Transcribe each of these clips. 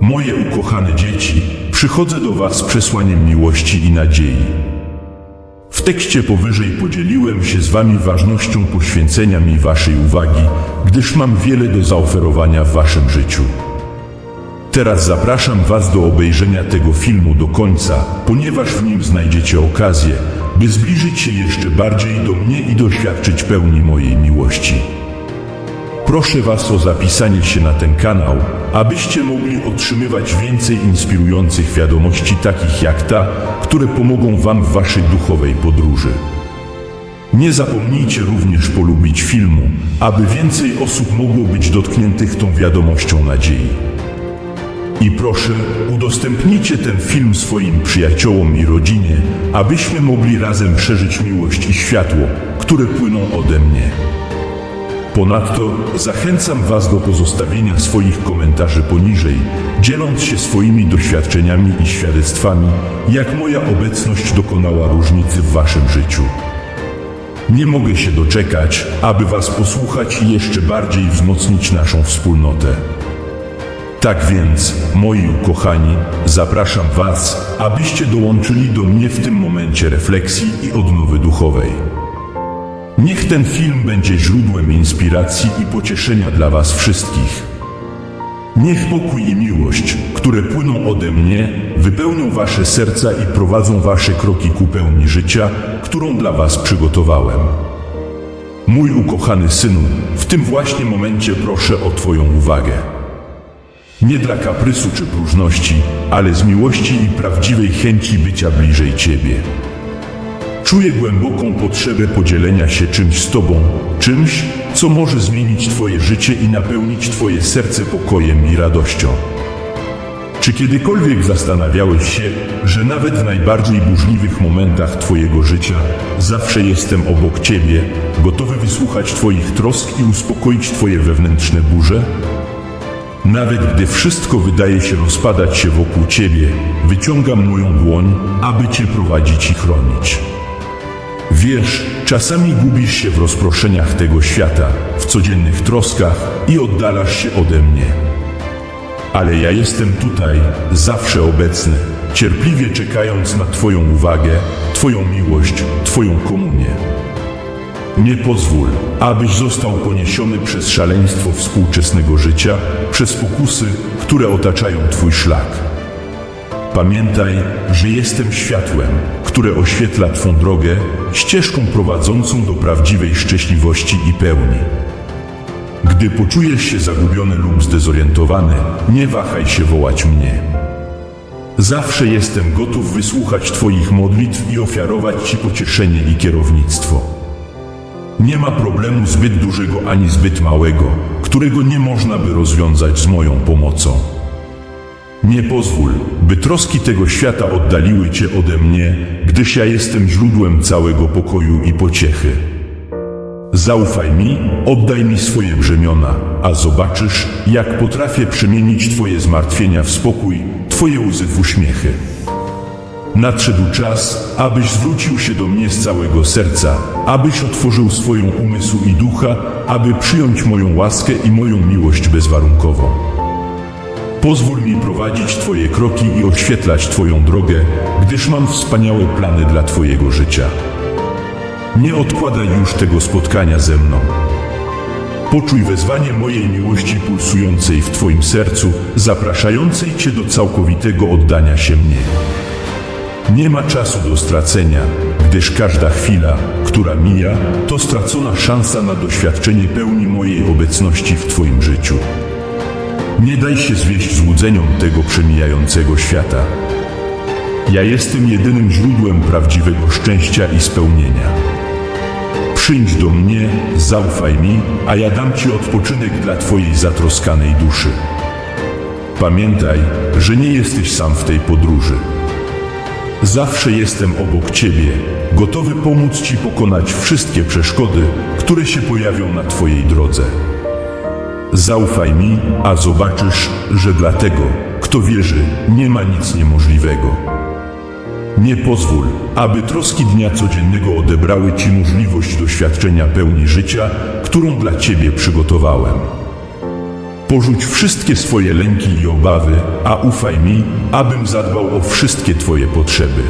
Moje ukochane dzieci, przychodzę do Was z przesłaniem miłości i nadziei. W tekście powyżej podzieliłem się z Wami ważnością poświęcenia mi Waszej uwagi, gdyż mam wiele do zaoferowania w Waszym życiu. Teraz zapraszam Was do obejrzenia tego filmu do końca, ponieważ w nim znajdziecie okazję, by zbliżyć się jeszcze bardziej do mnie i doświadczyć pełni mojej miłości. Proszę Was o zapisanie się na ten kanał, abyście mogli otrzymywać więcej inspirujących wiadomości takich jak ta, które pomogą Wam w Waszej duchowej podróży. Nie zapomnijcie również polubić filmu, aby więcej osób mogło być dotkniętych tą wiadomością nadziei. I proszę, udostępnijcie ten film swoim przyjaciołom i rodzinie, abyśmy mogli razem przeżyć miłość i światło, które płyną ode mnie. Ponadto zachęcam Was do pozostawienia swoich komentarzy poniżej, dzieląc się swoimi doświadczeniami i świadectwami, jak moja obecność dokonała różnicy w Waszym życiu. Nie mogę się doczekać, aby Was posłuchać i jeszcze bardziej wzmocnić naszą wspólnotę. Tak więc, moi ukochani, zapraszam Was, abyście dołączyli do mnie w tym momencie refleksji i odnowy duchowej. Niech ten film będzie źródłem inspiracji i pocieszenia dla Was wszystkich. Niech pokój i miłość, które płyną ode mnie, wypełnią Wasze serca i prowadzą Wasze kroki ku pełni życia, którą dla Was przygotowałem. Mój ukochany synu, w tym właśnie momencie proszę o Twoją uwagę. Nie dla kaprysu czy próżności, ale z miłości i prawdziwej chęci bycia bliżej Ciebie. Czuję głęboką potrzebę podzielenia się czymś z Tobą, czymś, co może zmienić Twoje życie i napełnić Twoje serce pokojem i radością. Czy kiedykolwiek zastanawiałeś się, że nawet w najbardziej burzliwych momentach Twojego życia zawsze jestem obok Ciebie, gotowy wysłuchać Twoich trosk i uspokoić Twoje wewnętrzne burze? Nawet gdy wszystko wydaje się rozpadać się wokół Ciebie, wyciągam moją dłoń, aby Cię prowadzić i chronić. Wiesz, czasami gubisz się w rozproszeniach tego świata, w codziennych troskach i oddalasz się ode mnie. Ale ja jestem tutaj, zawsze obecny, cierpliwie czekając na Twoją uwagę, Twoją miłość, Twoją komunię. Nie pozwól, abyś został poniesiony przez szaleństwo współczesnego życia, przez pokusy, które otaczają Twój szlak. Pamiętaj, że jestem światłem, które oświetla Twą drogę, ścieżką prowadzącą do prawdziwej szczęśliwości i pełni. Gdy poczujesz się zagubiony lub zdezorientowany, nie wahaj się wołać mnie. Zawsze jestem gotów wysłuchać Twoich modlitw i ofiarować Ci pocieszenie i kierownictwo. Nie ma problemu zbyt dużego ani zbyt małego, którego nie można by rozwiązać z moją pomocą. Nie pozwól, by troski tego świata oddaliły Cię ode mnie, gdyż ja jestem źródłem całego pokoju i pociechy. Zaufaj mi, oddaj mi swoje brzemiona, a zobaczysz, jak potrafię przemienić Twoje zmartwienia w spokój, Twoje łzy w uśmiechy. Nadszedł czas, abyś zwrócił się do mnie z całego serca, abyś otworzył swoją umysł i ducha, aby przyjąć moją łaskę i moją miłość bezwarunkowo. Pozwól mi prowadzić Twoje kroki i oświetlać Twoją drogę, gdyż mam wspaniałe plany dla Twojego życia. Nie odkładaj już tego spotkania ze mną. Poczuj wezwanie mojej miłości pulsującej w Twoim sercu, zapraszającej Cię do całkowitego oddania się mnie. Nie ma czasu do stracenia, gdyż każda chwila, która mija, to stracona szansa na doświadczenie pełni mojej obecności w Twoim życiu. Nie daj się zwieść złudzeniom tego przemijającego świata. Ja jestem jedynym źródłem prawdziwego szczęścia i spełnienia. Przyjdź do mnie, zaufaj mi, a ja dam Ci odpoczynek dla Twojej zatroskanej duszy. Pamiętaj, że nie jesteś sam w tej podróży. Zawsze jestem obok Ciebie, gotowy pomóc Ci pokonać wszystkie przeszkody, które się pojawią na Twojej drodze. Zaufaj mi, a zobaczysz, że dla tego, kto wierzy, nie ma nic niemożliwego. Nie pozwól, aby troski dnia codziennego odebrały Ci możliwość doświadczenia pełni życia, którą dla Ciebie przygotowałem. Porzuć wszystkie swoje lęki i obawy, a ufaj mi, abym zadbał o wszystkie Twoje potrzeby.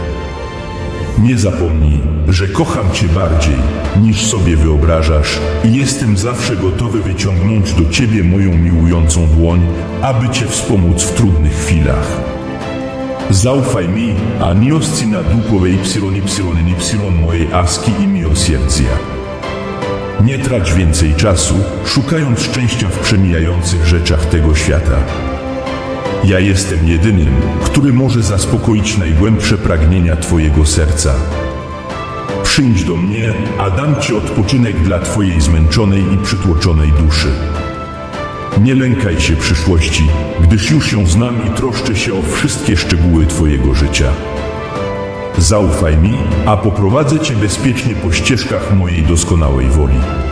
Nie zapomnij, że kocham Cię bardziej, niż sobie wyobrażasz i jestem zawsze gotowy wyciągnąć do Ciebie moją miłującą dłoń, aby Cię wspomóc w trudnych chwilach. Zaufaj mi, a miłości na dupowej y y y mojej aski i miłosierdzia. Nie trać więcej czasu, szukając szczęścia w przemijających rzeczach tego świata. Ja jestem jedynym, który może zaspokoić najgłębsze pragnienia Twojego serca. Przyjdź do mnie, a dam Ci odpoczynek dla Twojej zmęczonej i przytłoczonej duszy. Nie lękaj się przyszłości, gdyż już ją znam i troszczę się o wszystkie szczegóły Twojego życia. Zaufaj mi, a poprowadzę Cię bezpiecznie po ścieżkach mojej doskonałej woli.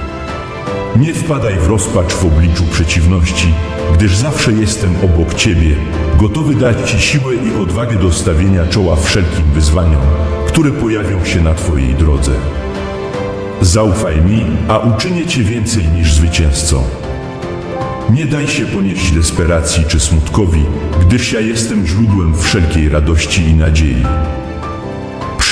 Nie wpadaj w rozpacz w obliczu przeciwności, gdyż zawsze jestem obok Ciebie, gotowy dać Ci siłę i odwagę do stawienia czoła wszelkim wyzwaniom, które pojawią się na Twojej drodze. Zaufaj mi, a uczynię Cię więcej niż zwycięzcą. Nie daj się ponieść desperacji czy smutkowi, gdyż ja jestem źródłem wszelkiej radości i nadziei.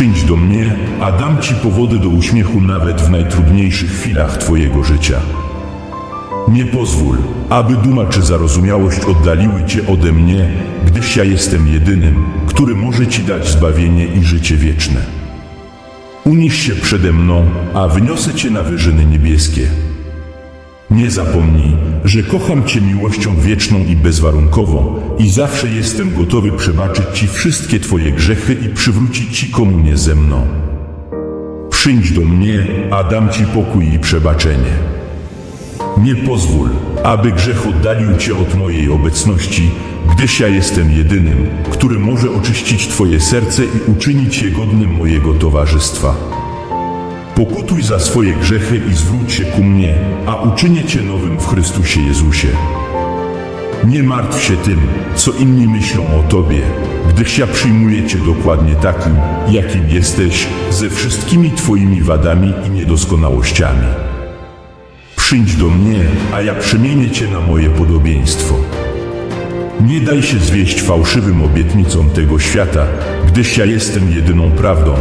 Przyjdź do mnie, a dam Ci powody do uśmiechu nawet w najtrudniejszych chwilach Twojego życia. Nie pozwól, aby duma czy zarozumiałość oddaliły Cię ode mnie, gdyż ja jestem jedynym, który może Ci dać zbawienie i życie wieczne. Uniś się przede mną, a wyniosę Cię na wyżyny niebieskie. Nie zapomnij, że kocham Cię miłością wieczną i bezwarunkową i zawsze jestem gotowy przebaczyć Ci wszystkie Twoje grzechy i przywrócić Ci komunię ze mną. Przyjdź do mnie, a dam Ci pokój i przebaczenie. Nie pozwól, aby grzech oddalił Cię od mojej obecności, gdyż ja jestem jedynym, który może oczyścić Twoje serce i uczynić je godnym mojego towarzystwa. Pokutuj za swoje grzechy i zwróć się ku mnie, a uczynię Cię nowym w Chrystusie Jezusie. Nie martw się tym, co inni myślą o Tobie, gdyż ja przyjmuję Cię dokładnie takim, jakim jesteś, ze wszystkimi Twoimi wadami i niedoskonałościami. Przyjdź do mnie, a ja przemienię Cię na moje podobieństwo. Nie daj się zwieść fałszywym obietnicom tego świata, gdyż ja jestem jedyną prawdą,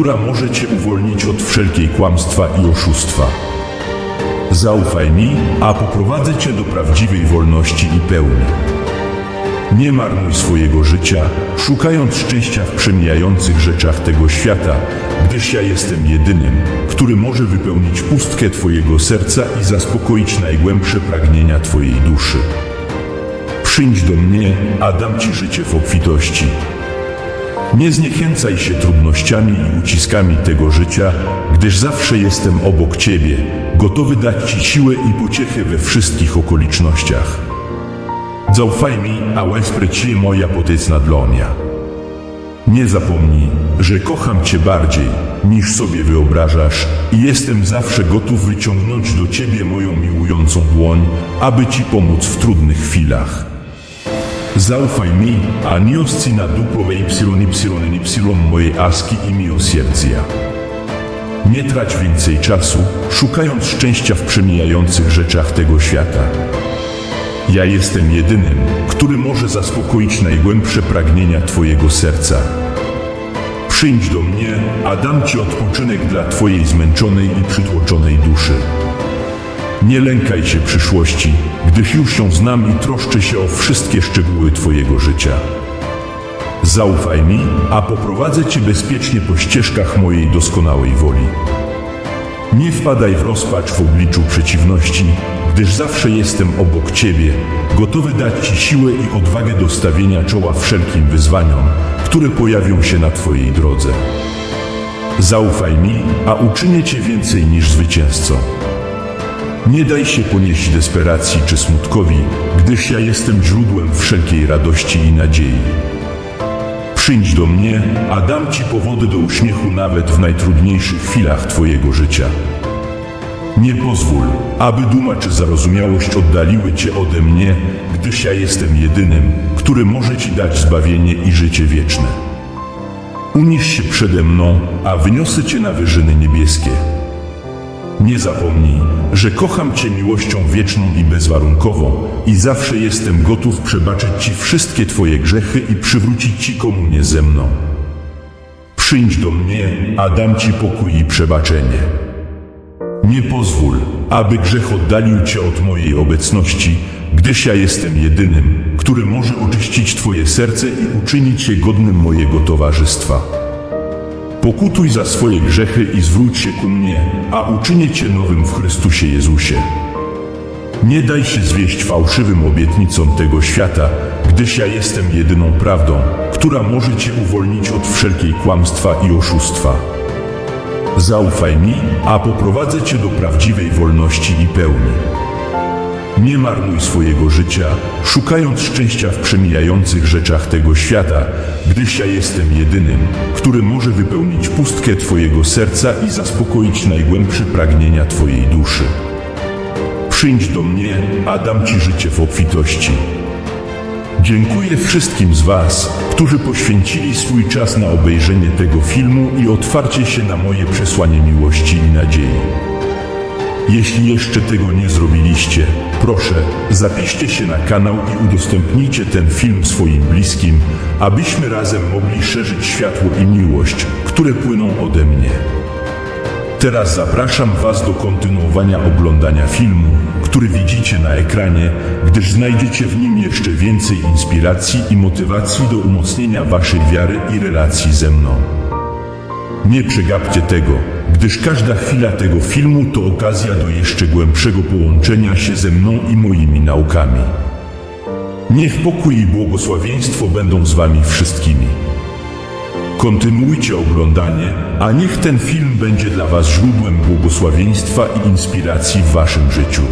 która może Cię uwolnić od wszelkiej kłamstwa i oszustwa. Zaufaj mi, a poprowadzę Cię do prawdziwej wolności i pełni. Nie marnuj swojego życia, szukając szczęścia w przemijających rzeczach tego świata, gdyż ja jestem jedynym, który może wypełnić pustkę Twojego serca i zaspokoić najgłębsze pragnienia Twojej duszy. Przyjdź do mnie, a dam Ci życie w obfitości. Nie zniechęcaj się trudnościami i uciskami tego życia, gdyż zawsze jestem obok Ciebie, gotowy dać Ci siłę i pociechę we wszystkich okolicznościach. Zaufaj mi, a łespre Ci moja potecna dłonia. Nie zapomnij, że kocham Cię bardziej, niż sobie wyobrażasz i jestem zawsze gotów wyciągnąć do Ciebie moją miłującą dłoń, aby Ci pomóc w trudnych chwilach. Zaufaj mi, a miłości na dupowe y y y mojej aski i miłosierdzia. Nie trać więcej czasu, szukając szczęścia w przemijających rzeczach tego świata. Ja jestem jedynym, który może zaspokoić najgłębsze pragnienia Twojego serca. Przyjdź do mnie, a dam Ci odpoczynek dla Twojej zmęczonej i przytłoczonej duszy. Nie lękaj się przyszłości, gdyż już ją znam i troszczę się o wszystkie szczegóły Twojego życia. Zaufaj mi, a poprowadzę Cię bezpiecznie po ścieżkach mojej doskonałej woli. Nie wpadaj w rozpacz w obliczu przeciwności, gdyż zawsze jestem obok Ciebie, gotowy dać Ci siłę i odwagę do stawienia czoła wszelkim wyzwaniom, które pojawią się na Twojej drodze. Zaufaj mi, a uczynię Cię więcej niż zwycięzcą. Nie daj się ponieść desperacji czy smutkowi, gdyż ja jestem źródłem wszelkiej radości i nadziei. Przyjdź do mnie, a dam Ci powody do uśmiechu nawet w najtrudniejszych chwilach Twojego życia. Nie pozwól, aby duma czy zarozumiałość oddaliły Cię ode mnie, gdyż ja jestem jedynym, który może Ci dać zbawienie i życie wieczne. Uniś się przede mną, a wyniosę Cię na wyżyny niebieskie. Nie zapomnij, że kocham Cię miłością wieczną i bezwarunkową i zawsze jestem gotów przebaczyć Ci wszystkie Twoje grzechy i przywrócić Ci komunię ze mną. Przyjdź do mnie, a dam Ci pokój i przebaczenie. Nie pozwól, aby grzech oddalił Cię od mojej obecności, gdyż ja jestem jedynym, który może oczyścić Twoje serce i uczynić je godnym mojego towarzystwa. Pokutuj za swoje grzechy i zwróć się ku mnie, a uczynię Cię nowym w Chrystusie Jezusie. Nie daj się zwieść fałszywym obietnicom tego świata, gdyż ja jestem jedyną prawdą, która może Cię uwolnić od wszelkiej kłamstwa i oszustwa. Zaufaj mi, a poprowadzę Cię do prawdziwej wolności i pełni. Nie marnuj swojego życia, szukając szczęścia w przemijających rzeczach tego świata, gdyż ja jestem jedynym, który może wypełnić pustkę Twojego serca i zaspokoić najgłębsze pragnienia Twojej duszy. Przyjdź do mnie, a dam Ci życie w obfitości. Dziękuję wszystkim z Was, którzy poświęcili swój czas na obejrzenie tego filmu i otwarcie się na moje przesłanie miłości i nadziei. Jeśli jeszcze tego nie zrobiliście, proszę, zapiszcie się na kanał i udostępnijcie ten film swoim bliskim, abyśmy razem mogli szerzyć światło i miłość, które płyną ode mnie. Teraz zapraszam Was do kontynuowania oglądania filmu, który widzicie na ekranie, gdyż znajdziecie w nim jeszcze więcej inspiracji i motywacji do umocnienia Waszej wiary i relacji ze mną. Nie przegapcie tego, gdyż każda chwila tego filmu to okazja do jeszcze głębszego połączenia się ze mną i moimi naukami. Niech pokój i błogosławieństwo będą z Wami wszystkimi. Kontynuujcie oglądanie, a niech ten film będzie dla Was źródłem błogosławieństwa i inspiracji w Waszym życiu.